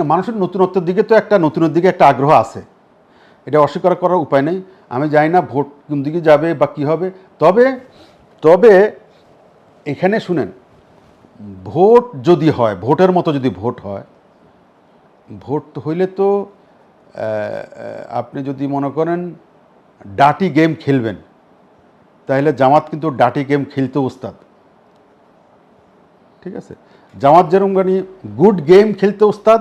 না, মানুষের নতুনত্বের দিকে তো একটা, নতুনের দিকে একটা আগ্রহ আছে। এটা অস্বীকার করার উপায় নেই। আমি জানি না ভোট কোন দিকে যাবে বা কী হবে। তবে তবে এখানে শুনেন, ভোট যদি হয়, ভোটের মতো যদি ভোট হয়, ভোট হইলে তো আপনি যদি মনে করেন ডাটি গেম খেলবেন, তাহলে জামাত কিন্তু ডাটি গেম খেলতে ওস্তাদ। ঠিক আছে? জামাত যেরকম গুড গেম খেলতে ওস্তাদ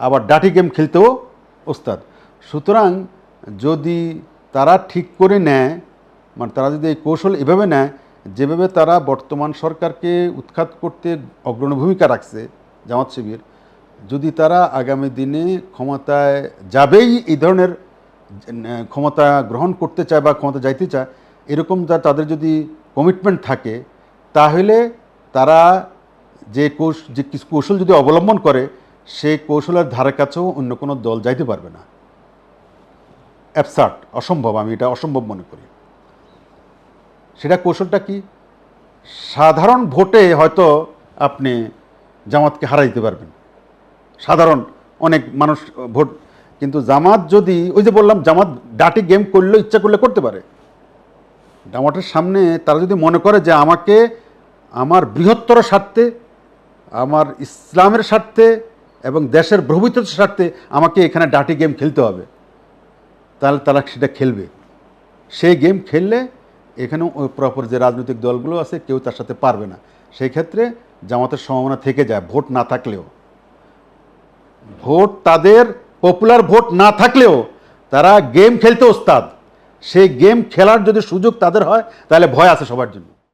আবার ডাটি গেম খেলতেও ওস্তাদ। সুতরাং যদি তারা ঠিক করে নেয় মানে তারা যদি এই কৌশল এভাবে নেয়, যেভাবে তারা বর্তমান সরকারকে উৎখাত করতে অগ্রণী ভূমিকা রাখছে জামাত শিবির, যদি তারা আগামী দিনে ক্ষমতায় যাবেই এই ধরনের ক্ষমতা গ্রহণ করতে চায় বা ক্ষমতা যাইতে চায়, এরকম যা- তাদের যদি কমিটমেন্ট থাকে, তাহলে তারা যে কৌশ যে কিছু কৌশল যদি অবলম্বন করে সেই কৌশলের ধারে কাছেও অন্য কোনো দল যাইতে পারবে না। অ্যাবসার্ট, অসম্ভব, আমি এটা অসম্ভব মনে করি। সেটা কৌশলটা কি? সাধারণ ভোটে হয়তো আপনি জামাতকে হারাই দিতে পারবেন। সাধারণ অনেক মানুষ ভোট, কিন্তু জামাত যদি, ওই যে বললাম, জামাত ডাটি গেম করলেও ইচ্ছা করলে করতে পারে। জামাতের সামনে তারা যদি মনে করে যে আমাকে আমার বৃহত্তর স্বার্থে, আমার ইসলামের স্বার্থে এবং দেশের ভবিষ্যতের স্বার্থে আমাকে এখানে ডাটি গেম খেলতে হবে। তাহলে তারা সেটা খেলবে। সেই গেম খেললে এখানেও ওই প্রপার যে রাজনৈতিক দলগুলো আছে, কেউ তার সাথে পারবে না। সেই ক্ষেত্রে জামাতের সম্ভাবনা থেকে যায়, ভোট না থাকলেও। ভোট তাদের পপুলার ভোট না থাকলেও তারা গেম খেলতে ওস্তাদ। সেই গেম খেলার যদি সুযোগ তাদের হয়, তাহলে ভয় আছে সবার জন্য।